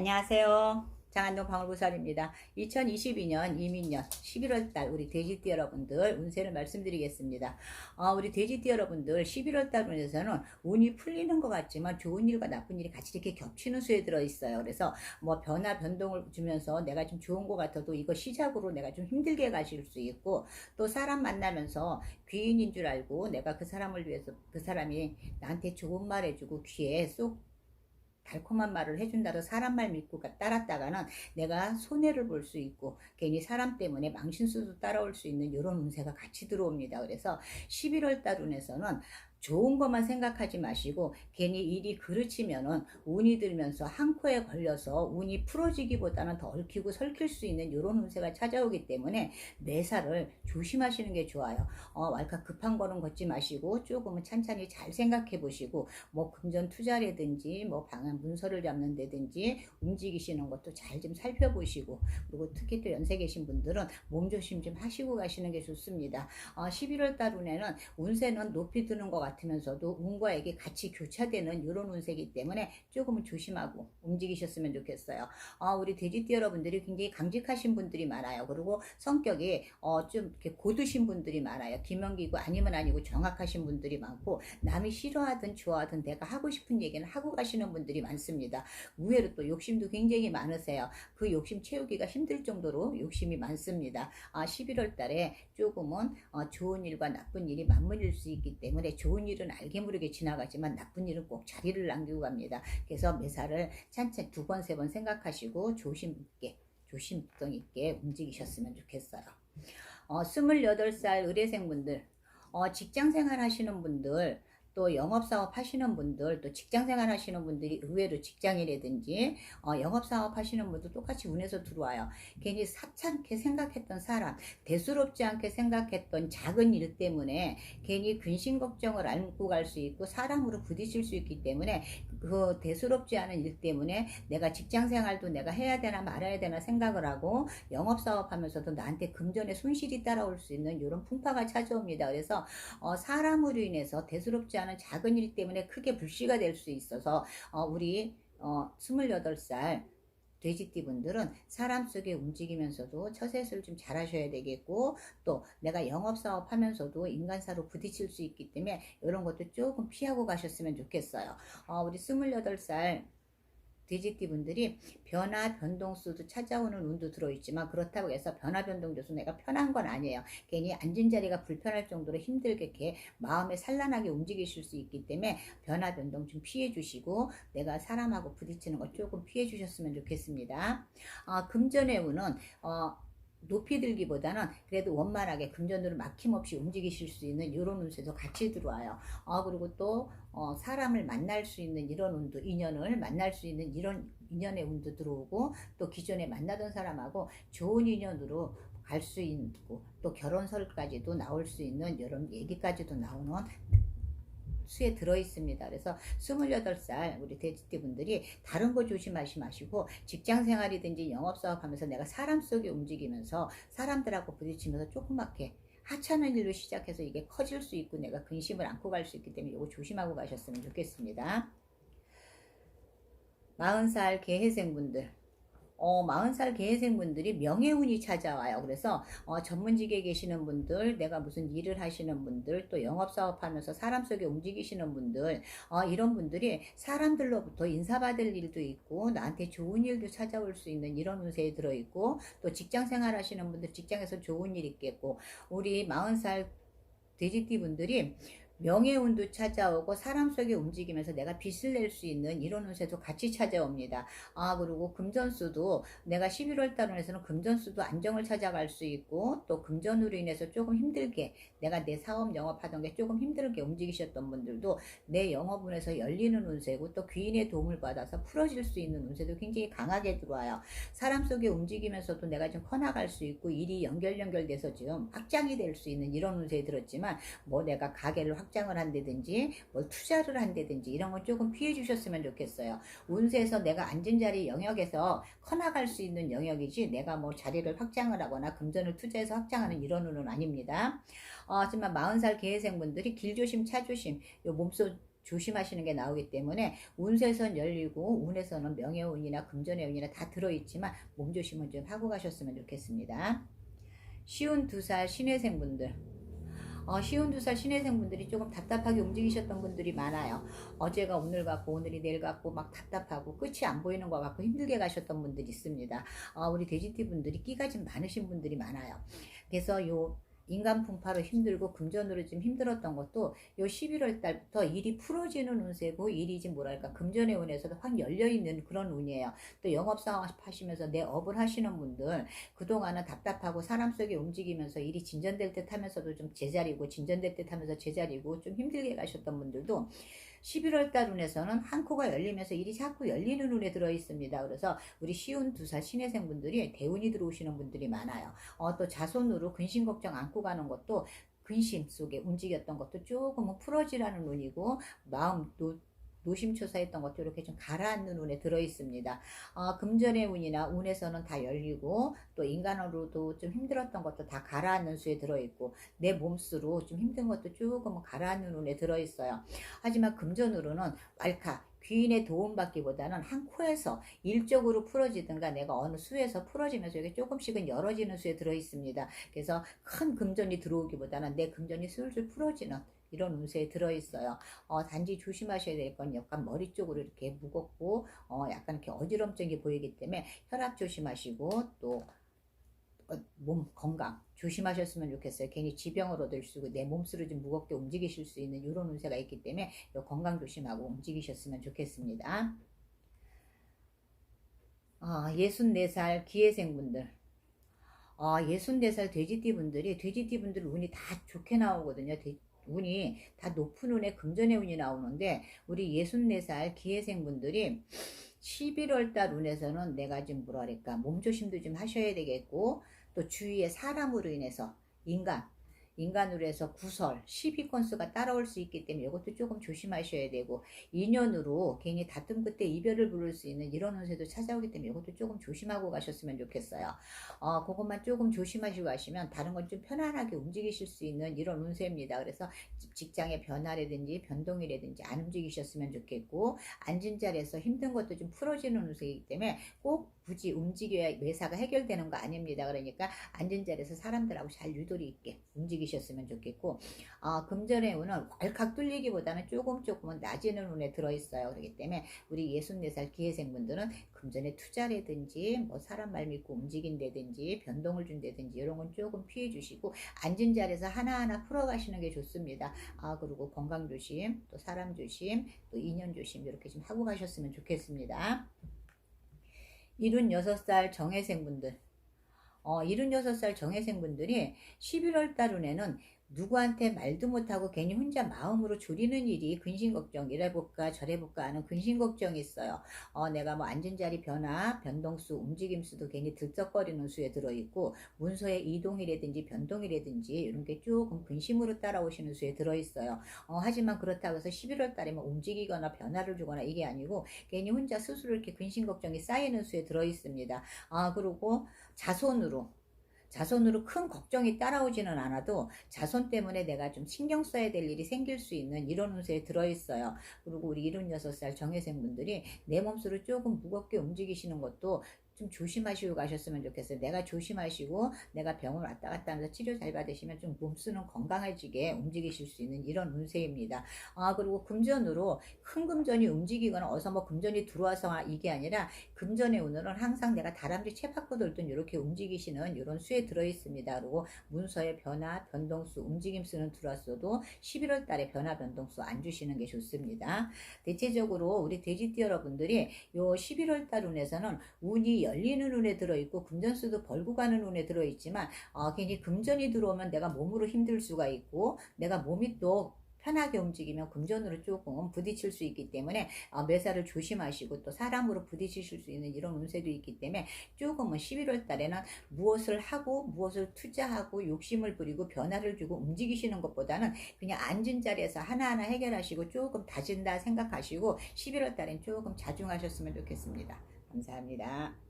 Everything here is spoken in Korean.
안녕하세요. 장안동 방울부살입니다. 2022년 이민년 11월달 우리 돼지띠 여러분들 운세를 말씀드리겠습니다. 어, 우리 돼지띠 여러분들 11월달 운에서는 운이 풀리는 것 같지만 좋은 일과 나쁜 일이 같이 이렇게 겹치는 수에 들어있어요. 그래서 뭐 변화 변동을 주면서 내가 좀 좋은 것 같아도 이거 시작으로 내가 좀 힘들게 가실 수 있고 또 사람 만나면서 귀인인 줄 알고 내가 그 사람을 위해서 그 사람이 나한테 좋은 말 해주고 귀에 쏙 달콤한 말을 해준다고 사람 말 믿고 따랐다가는 내가 손해를 볼 수 있고 괜히 사람 때문에 망신수도 따라올 수 있는 이런 운세가 같이 들어옵니다. 그래서 11월 달 운에서는 좋은 것만 생각하지 마시고 괜히 일이 그르치면은 운이 들면서 한 코에 걸려서 운이 풀어지기보다는 더 얽히고 설킬 수 있는 이런 운세가 찾아오기 때문에 매사를 조심하시는 게 좋아요. 어, 왈칵 급한 거는 걷지 마시고 조금은 찬찬히 잘 생각해 보시고 뭐 금전 투자라든지 뭐 방안 문서를 잡는 데든지 움직이시는 것도 잘 좀 살펴보시고 그리고 특히 또 연세 계신 분들은 몸 조심 좀 하시고 가시는 게 좋습니다. 어, 11월 달 운에는 운세는 높이 드는 것 같 으면서도 운과 액이 같이 교차되는 이런 운세이기 때문에 조금은 조심하고 움직이셨으면 좋겠어요. 어, 우리 돼지띠 여러분들이 굉장히 강직하신 분들이 많아요. 그리고 성격이 어, 좀 이렇게 고두신 분들이 많아요. 김연기고 아니면 아니고 정확하신 분들이 많고 남이 싫어하든 좋아하든 내가 하고 싶은 얘기는 하고 가시는 분들이 많습니다. 의외로 또 욕심도 굉장히 많으세요. 그 욕심 채우기가 힘들 정도로 욕심이 많습니다. 아, 11월 달에 조금은 어, 좋은 일과 나쁜 일이 맞물릴 수 있기 때문에 좋은 일은 알게 모르게 지나가지만 나쁜 일은 꼭 자리를 남기고 갑니다. 그래서 매사를 찬찬히 두 번, 세 번 생각하시고 조심 있게, 조심성 있게 움직이셨으면 좋겠어요. 어, 28살 의뢰생분들, 어, 직장 생활 하시는 분들, 또 영업사업 하시는 분들, 또 직장생활 하시는 분들이 의외로 직장이라든지 어, 영업사업 하시는 분도 똑같이 운에서 들어와요. 괜히 사찮게 생각했던 사람, 대수롭지 않게 생각했던 작은 일 때문에 괜히 근심 걱정을 안고 갈 수 있고 사람으로 부딪힐 수 있기 때문에 그 대수롭지 않은 일 때문에 내가 직장생활도 내가 해야 되나 말아야 되나 생각을 하고 영업사업 하면서도 나한테 금전의 손실이 따라올 수 있는 이런 풍파가 찾아옵니다. 그래서 어, 사람으로 인해서 대수롭지 않은 작은 일 때문에 크게 불씨가 될 수 있어서 어, 우리 어, 28살 돼지띠 분들은 사람 속에 움직이면서도 처세술 좀 잘하셔야 되겠고 또 내가 영업사업 하면서도 인간사로 부딪힐 수 있기 때문에 이런 것도 조금 피하고 가셨으면 좋겠어요. 어, 우리 28살 돼지띠 분들이 변화 변동수도 찾아오는 운도 들어있지만 그렇다고 해서 변화 변동 줘서 내가 편한 건 아니에요. 괜히 앉은 자리가 불편할 정도로 힘들게 이렇게 마음에 산란하게 움직이실 수 있기 때문에 변화 변동 좀 피해 주시고 내가 사람하고 부딪히는 거 조금 피해 주셨으면 좋겠습니다. 어, 금전의 운은 어, 높이 들기보다는 그래도 원만하게 금전으로 막힘없이 움직이실 수 있는 이런 운세도 같이 들어와요. 어, 그리고 또 어, 사람을 만날 수 있는 이런 운도 인연을 만날 수 있는 이런 인연의 운도 들어오고 또 기존에 만나던 사람하고 좋은 인연으로 갈 수 있고 또 결혼설까지도 나올 수 있는 이런 얘기까지도 나오는 수에 들어 있습니다. 그래서 28살 우리 돼지띠 분들이 다른 거 조심하시 마시고 직장 생활이든지 영업사업 하면서 내가 사람 속에 움직이면서 사람들하고 부딪히면서 조그맣게 하찮은 일로 시작해서 이게 커질 수 있고 내가 근심을 안고 갈 수 있기 때문에 이거 조심하고 가셨으면 좋겠습니다. 40살 개회생분들 어, 40살 개회생분들이 명예운이 찾아와요. 그래서 어, 전문직에 계시는 분들, 내가 무슨 일을 하시는 분들, 또 영업사업 하면서 사람 속에 움직이시는 분들, 어, 이런 분들이 사람들로부터 인사받을 일도 있고, 나한테 좋은 일도 찾아올 수 있는 이런 운세에 들어있고, 또 직장 생활 하시는 분들 직장에서 좋은 일 있겠고, 우리 40살 돼지띠 분들이 명예운도 찾아오고 사람 속에 움직이면서 내가 빚을 낼 수 있는 이런 운세도 같이 찾아옵니다. 아 그리고 금전수도 내가 11월 달운에서는 금전수도 안정을 찾아갈 수 있고 또 금전으로 인해서 조금 힘들게 내가 내 사업 영업하던 게 조금 힘들게 움직이셨던 분들도 내 영업운에서 열리는 운세고 또 귀인의 도움을 받아서 풀어질 수 있는 운세도 굉장히 강하게 들어와요. 사람 속에 움직이면서도 내가 좀 커나갈 수 있고 일이 연결 연결돼서 지금 확장이 될 수 있는 이런 운세에 들었지만 뭐 내가 가게를 확 확장을 한다든지 뭐 투자를 한다든지 이런 건 조금 피해 주셨으면 좋겠어요. 운세에서 내가 앉은 자리 영역에서 커나갈 수 있는 영역이지 내가 뭐 자리를 확장을 하거나 금전을 투자해서 확장하는 이런 운은 아닙니다. 어, 하지만 40살 계회생분들이 길조심 차조심 요 몸소 조심하시는 게 나오기 때문에 운세선 열리고 운에서는 명예운이나 금전의 운이나 다 들어있지만 몸조심은 좀 하고 가셨으면 좋겠습니다. 쉬운 두 살 신혜생분들 어, 쉬운 두살 신혜생분들이 조금 답답하게 움직이셨던 분들이 많아요. 어제가 오늘 같고 오늘이 내일 같고 막 답답하고 끝이 안 보이는 것 같고 힘들게 가셨던 분들이 있습니다. 어, 우리 돼지띠 분들이 끼가 좀 많으신 분들이 많아요. 그래서 요 인간 풍파로 힘들고 금전으로 좀 힘들었던 것도 요 11월 달부터 일이 풀어지는 운세고 일이 좀 뭐랄까 금전의 운에서도 확 열려 있는 그런 운이에요. 또 영업 상황 하시면서 내 업을 하시는 분들 그동안은 답답하고 사람 속에 움직이면서 일이 진전될 듯 하면서도 좀 제자리고 진전될 듯 하면서 제자리고 좀 힘들게 가셨던 분들도 11월 달 운에서는 한 코가 열리면서 일이 자꾸 열리는 운에 들어 있습니다. 그래서 우리 쉬운 두 살 신혜생 분들이 대운이 들어오시는 분들이 많아요. 어, 또 자손으로 근심 걱정 안고 가는 것도 근심 속에 움직였던 것도 조금은 풀어지라는 운이고 마음도 노심초사했던 것도 이렇게 좀 가라앉는 운에 들어 있습니다. 어, 금전의 운이나 운에서는 다 열리고 또 인간으로도 좀 힘들었던 것도 다 가라앉는 수에 들어 있고 내 몸수로 좀 힘든 것도 조금 가라앉는 운에 들어 있어요. 하지만 금전으로는 왈카 귀인의 도움받기보다는 한 코에서 일적으로 풀어지든가 내가 어느 수에서 풀어지면서 이게 조금씩은 열어지는 수에 들어 있습니다. 그래서 큰 금전이 들어오기보다는 내 금전이 슬슬 풀어지는 이런 운세에 들어있어요. 어, 단지 조심하셔야 될 건 약간 머리 쪽으로 이렇게 무겁고 어, 약간 이렇게 어지럼증이 보이기 때문에 혈압 조심하시고 또 몸 건강 조심하셨으면 좋겠어요. 괜히 지병을 얻을 수 있고 내 몸수를 좀 무겁게 움직이실 수 있는 이런 운세가 있기 때문에 건강 조심하고 움직이셨으면 좋겠습니다. 아, 64살 기회생분들. 아, 64살 돼지띠 분들이 돼지띠 분들 운이 다 좋게 나오거든요. 돼, 운이 다 높은 운에 금전의 운이 나오는데 우리 64살 기회생 분들이 11월 달 운에서는 내가 좀 뭐랄까 몸조심도 좀 하셔야 되겠고 또 주위에 사람으로 인해서 인간 인간으로 해서 구설, 시비 건수가 따라올 수 있기 때문에 이것도 조금 조심하셔야 되고 인연으로 괜히 다툼 끝에 이별을 부를 수 있는 이런 운세도 찾아오기 때문에 이것도 조금 조심하고 가셨으면 좋겠어요. 어, 그것만 조금 조심하시고 가시면 다른 건 좀 편안하게 움직이실 수 있는 이런 운세입니다. 그래서 직장의 변화라든지 변동이라든지 안 움직이셨으면 좋겠고 앉은 자리에서 힘든 것도 좀 풀어지는 운세이기 때문에 꼭 굳이 움직여야 매사가 해결되는 거 아닙니다. 그러니까 앉은 자리에서 사람들하고 잘 유도리 있게 움직이셨으면 좋겠고 어, 금전의 운은 왈칵 뚫리기보다는 조금 조금은 낮이는 운에 들어있어요. 그렇기 때문에 우리 64살 기회생분들은 금전의 투자라든지 뭐 사람 말 믿고 움직인다든지 변동을 준다든지 이런 건 조금 피해 주시고 앉은 자리에서 하나하나 풀어가시는 게 좋습니다. 아 그리고 건강 조심, 또 사람 조심, 또 인연 조심 이렇게 좀 하고 가셨으면 좋겠습니다. 76살 정혜생분들. 어, 76살 정혜생분들이 11월 달 운에는 누구한테 말도 못하고 괜히 혼자 마음으로 졸이는 일이 근심걱정 이래볼까 저래볼까 하는 근심걱정이 있어요. 어, 내가 뭐 앉은 자리 변화, 변동수, 움직임수도 괜히 들썩거리는 수에 들어있고 문서의 이동이라든지 변동이라든지 이런 게 조금 근심으로 따라오시는 수에 들어있어요. 어, 하지만 그렇다고 해서 11월 달에 뭐 움직이거나 변화를 주거나 이게 아니고 괜히 혼자 스스로 이렇게 근심걱정이 쌓이는 수에 들어있습니다. 아, 그리고 자손으로 자손으로 큰 걱정이 따라오지는 않아도 자손 때문에 내가 좀 신경 써야 될 일이 생길 수 있는 이런 운세에 들어있어요. 그리고 우리 76살 정혜생 분들이 내 몸수를 조금 무겁게 움직이시는 것도 좀 조심하시고 가셨으면 좋겠어요. 내가 조심하시고 내가 병원 왔다 갔다 하면서 치료 잘 받으시면 좀 몸쓰는 건강해지게 움직이실 수 있는 이런 운세입니다. 아 그리고 금전으로 큰 금전이 움직이거나 어서 뭐 금전이 들어와서 이게 아니라 금전의 오늘은 항상 내가 다람쥐 채 받고 돌든 이렇게 움직이시는 이런 수에 들어 있습니다. 그리고 문서의 변화, 변동수, 움직임수는 들어왔어도 11월 달에 변화, 변동수 안 주시는 게 좋습니다. 대체적으로 우리 돼지띠 여러분들이 요 11월 달 운에서는 운이 열리는 운에 들어있고 금전수도 벌고 가는 운에 들어있지만 어, 괜히 금전이 들어오면 내가 몸으로 힘들 수가 있고 내가 몸이 또 편하게 움직이면 금전으로 조금 부딪힐 수 있기 때문에 어, 매사를 조심하시고 또 사람으로 부딪히실 수 있는 이런 운세도 있기 때문에 조금은 11월 달에는 무엇을 하고 무엇을 투자하고 욕심을 부리고 변화를 주고 움직이시는 것보다는 그냥 앉은 자리에서 하나하나 해결하시고 조금 다진다 생각하시고 11월 달엔 조금 자중하셨으면 좋겠습니다. 감사합니다.